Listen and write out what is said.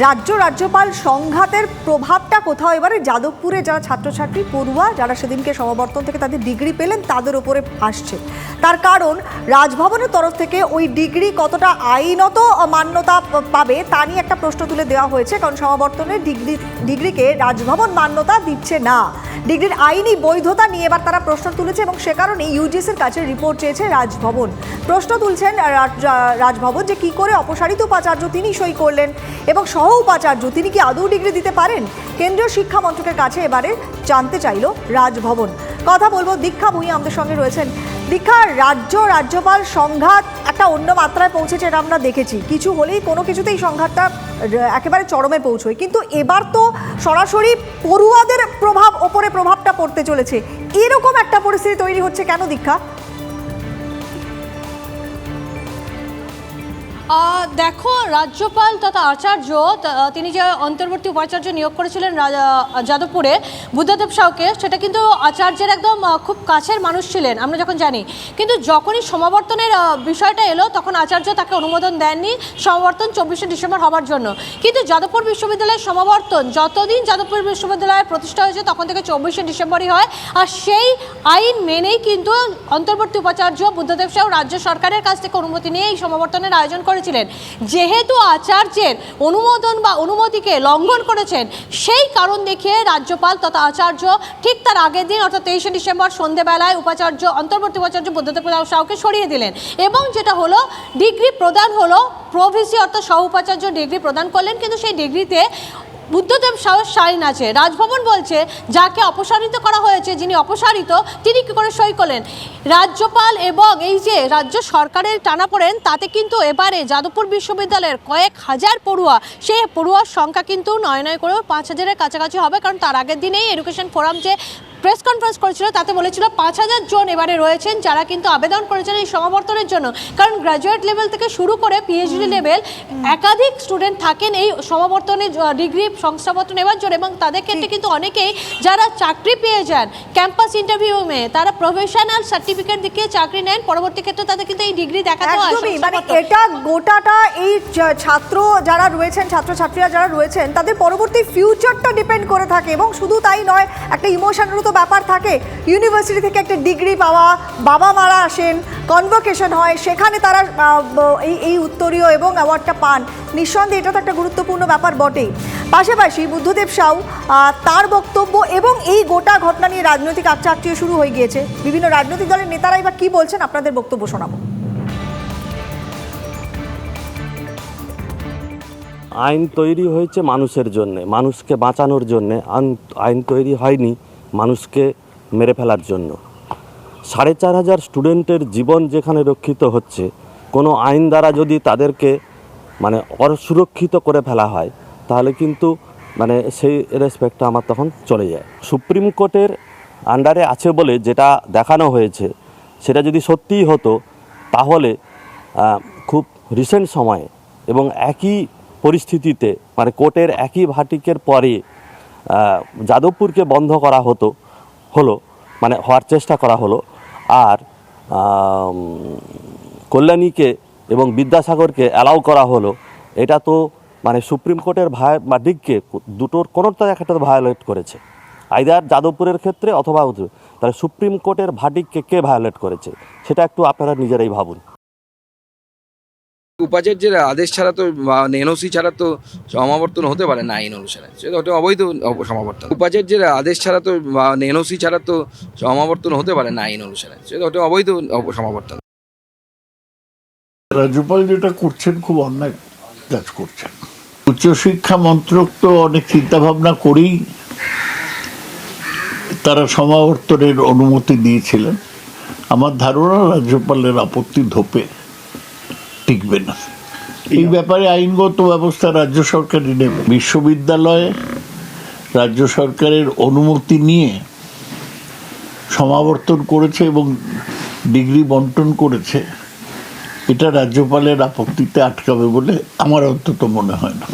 রাজ্য রাজ্যপাল সংঘাতের প্রভাবটা কোথাও এবারে? যাদবপুরে যারা ছাত্রছাত্রী, পড়ুয়া যারা সেদিনকে সমাবর্তন থেকে তাদের ডিগ্রি পেলেন, তাদের ওপরে আসছে তার কারণ, রাজভবনের তরফ থেকে ওই ডিগ্রি কতটা আইনত মান্যতা পাবে, তা নিয়ে একটা প্রশ্ন তুলে দেওয়া হয়েছে। কারণ সমাবর্তনের ডিগ্রি, ডিগ্রিকে রাজভবন মান্যতা দিচ্ছে না। ডিগ্রির আইনি বৈধতা নিয়ে এবার তারা প্রশ্ন তুলেছে এবং সে কারণে ইউজিসির কাছে রিপোর্ট চেয়েছে রাজভবন। প্রশ্ন তুলছেন রাজ- রাজভবন যে কি করে অপসারিত উপাচার্য তিনি সই করলেন এবং সহ উপাচার্য তিনি কি আদৌ ডিগ্রি দিতে পারেন? কেন্দ্রীয় শিক্ষা মন্ত্রকের কাছে এবারে জানতে চাইল রাজভবন। কথা বলব দীক্ষা ভূঁইয়া আমাদের সঙ্গে রয়েছেন। দীক্ষা রাজ্য রাজ্যপাল সংঘাত একটা অন্য মাত্রায় পৌঁছেছে এটা আমরা দেখেছি। কিছু হলেই কোনো কিছুতেই সংঘাতটা একেবারে চরমে পৌঁছয়। কিন্তু এবার তো সরাসরি পড়ুয়াদের প্রভাব, ওপরে প্রভাবটা পড়তে চলেছে। এরকম একটা পরিস্থিতি তৈরি হচ্ছে কেন দীক্ষা? দেখো, রাজ্যপাল তথা আচার্য তিনি যে অন্তর্বর্তী উপাচার্য নিয়োগ করেছিলেন যাদবপুরে বুদ্ধদেব সাউকে, সেটা কিন্তু আচার্যের একদম খুব কাছের মানুষ ছিলেন, আমরা যখন জানি। কিন্তু যখনই সমাবর্তনের বিষয়টা এলো, তখন আচার্য তাকে অনুমোদন দেননি সমাবর্তন চব্বিশে ডিসেম্বর হওয়ার জন্য। কিন্তু যাদবপুর বিশ্ববিদ্যালয়ের সমাবর্তন, যতদিন যাদবপুর বিশ্ববিদ্যালয় প্রতিষ্ঠা হয়েছে, তখন থেকে চব্বিশে ডিসেম্বরই হয়, আর সেই আইন মেনেই কিন্তু অন্তর্বর্তী উপাচার্য বুদ্ধদেব সাউ রাজ্য সরকারের কাছ থেকে অনুমতি নিয়ে এই সমাবর্তনের আয়োজন করেছিলেন। যেহেতু আচার্যের অনুমোদন বা অনুমতিকে লঙ্ঘন করেছেন, সেই কারণ দেখিয়ে রাজ্যপাল তথা আচার্য ঠিক তার আগের দিন, অর্থাৎ তেইশে ডিসেম্বর সন্ধেবেলায় উপাচার্য, অন্তর্বর্তী উপাচার্য বুদ্ধদেব সাউকে সরিয়ে দিলেন এবং যেটা হলো, ডিগ্রি প্রদান হলো প্রভিসি, অর্থাৎ সহ উপাচার্য ডিগ্রি প্রদান করলেন, কিন্তু সেই ডিগ্রিতে বুদ্ধদেব সাহস সাইন আছে। রাজভবন বলছে, যাকে অপসারিত করা হয়েছে, যিনি অপসারিত, তিনি কী করে সই করলেন? রাজ্যপাল এবং এই যে রাজ্য সরকারের টানা পড়েন, তাতে কিন্তু এবারে যাদবপুর বিশ্ববিদ্যালয়ের কয়েক হাজার পড়ুয়া সে পড়ুয়ার সংখ্যা কিন্তু নয় নয় করেও পাঁচ হাজারের কাছাকাছি হবে, কারণ তার আগের দিনেই এডুকেশন ফোরাম যে প্রেস কনফারেন্স করেছিল তাতে বলেছিল পাঁচ হাজার জন এবারে রয়েছেন যারা কিন্তু আবেদন করেছেন এই সমাবর্তনের জন্য। কারণ গ্র্যাজুয়েট লেভেল থেকে শুরু করে পিএইচডি লেভেল একাধিক স্টুডেন্ট থাকেন এই সমাবর্তনে ডিগ্রি সংস্থাপত্র নেওয়ার জন্য এবং তাদের ক্ষেত্রে কিন্তু অনেকেই যারা চাকরি পেয়ে যান ক্যাম্পাস ইন্টারভিউমে তারা প্রফেশনাল সার্টিফিকেট দেখিয়ে চাকরি নেন। পরবর্তী ক্ষেত্রে তাদের কিন্তু এই ডিগ্রি দেখাতে হয় মানে এটা গোটাটা এই ছাত্র যারা রয়েছেন ছাত্রছাত্রীরা যারা রয়েছেন তাদের পরবর্তী ফিউচারটা ডিপেন্ড করে থাকে এবং শুধু তাই নয় একটা ইমোশনেরও তো ব্যাপার থাকে। ইউনিভার্সিটি থেকে একটা ডিগ্রি পাওয়া, বাবা মারা আসেন কনভোকেশন হয়, সেখানে তারা এই এই উত্তরীয় এবং অ্যাওয়ার্ডটা পান। নিঃসন্দেহে এটা তো একটা গুরুত্বপূর্ণ ব্যাপার বটেই। পাশাপাশি বুদ্ধদেব সাউ তার বক্তব্য এবং এই গোটা ঘটনা নিয়ে রাজনৈতিক আকচাকটিও শুরু হয়ে গিয়েছে। বিভিন্ন রাজনৈতিক দলের নেতারাই বা কি বলছেন, আপনাদের বক্তব্য শোনাবো। আইন তৈরি হয়েছে মানুষের জন্যে, মানুষকে বাঁচানোর জন্যে। আইন তৈরি হয়নি মানুষকে মেরে ফেলার জন্য। সাড়ে চার হাজার স্টুডেন্টের জীবন যেখানে রক্ষিত হচ্ছে, কোনো আইন দ্বারা যদি তাদেরকে মানে অসুরক্ষিত করে ফেলা হয়, তাহলে কিন্তু মানে সেই রেসপেক্টটা আমার তখন চলে যায়। সুপ্রিম কোর্টের আন্ডারে আছে বলে যেটা দেখানো হয়েছে, সেটা যদি সত্যিই হতো, তাহলে খুব রিসেন্ট সময়ে এবং একই পরিস্থিতিতে মানে কোর্টের একই ভাটিকের পরে যাদবপুরকে বন্ধ করা হতো, হলো মানে হওয়ার চেষ্টা করা হলো। আর কল্যাণীকে এবং বিদ্যাসাগরকে অ্যালাউ করা হলো। এটা তো মানে সুপ্রিম কোর্টের ভাই বা দিককে দুটোর কোনোটা একটা ভায়োলেট করেছে। আইদার যাদবপুরের ক্ষেত্রে অথবা তাহলে সুপ্রিম কোর্টের ভাটিককে কে ভায়োলেট করেছে? সেটা একটু আপনারা নিজেরাই ভাবুন। উপাচার্যের আদেশ ছাড়া তো বা এনওসি ছাড়া তো সমাবর্তন হতে পারে না আইন অনুসারে সেটা ওটা অবৈধ অব- সমাবর্তন। উপাচার্যের আদেশ ছাড়া তো বা এনওসি ছাড়া তো সমাবর্তন হতে পারে না আইন অনুসারে সেটা ওটা অবৈধ অব- সমাবর্তন। রাজ্যপাল যেটা করছেন খুব অন্যায় কাজ করছেন। উচ্চশিক্ষা মন্ত্রক তো অনেক চিন্তা ভাবনা করেই তারা সমাবর্তনের অনুমতি দিয়েছিলেন। আমার ধারণা রাজ্যপালের আপত্তি ধোপে টিকবে না। এই ব্যাপারে আইনগত ব্যবস্থা রাজ্য সরকারই নেবে। বিশ্ববিদ্যালয়ে রাজ্য সরকারের অনুমতি নিয়ে সমাবর্তন করেছে এবং ডিগ্রি বন্টন করেছে এটা রাজ্যপালের আপত্তিতে আটকাবে বলে আমার অন্তত মনে হয় না।